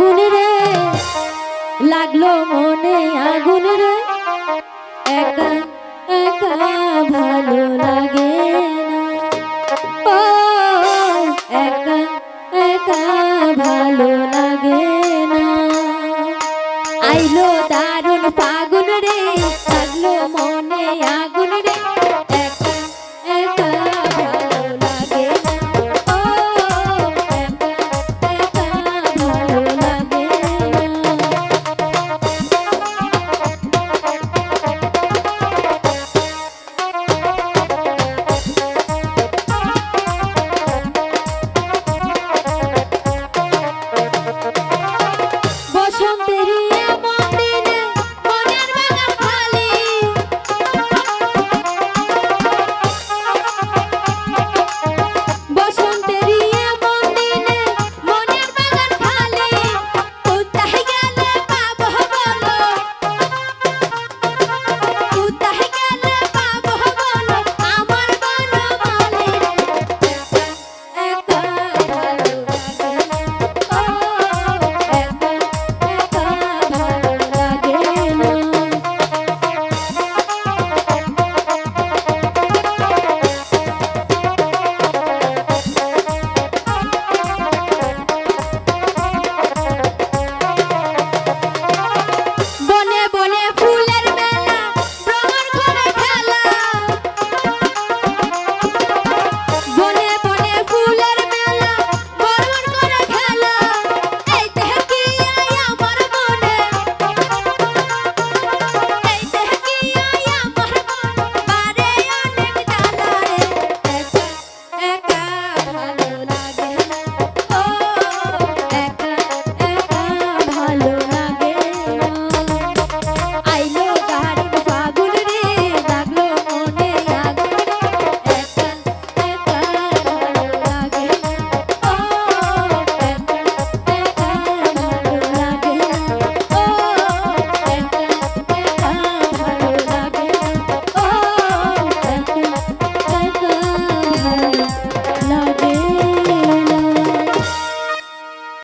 আগুন রে। লাগল মনে আগুন রে। একা একা ভালো লাগে না। একা একা ভালো লাগে minha boca. ফুলের মেলা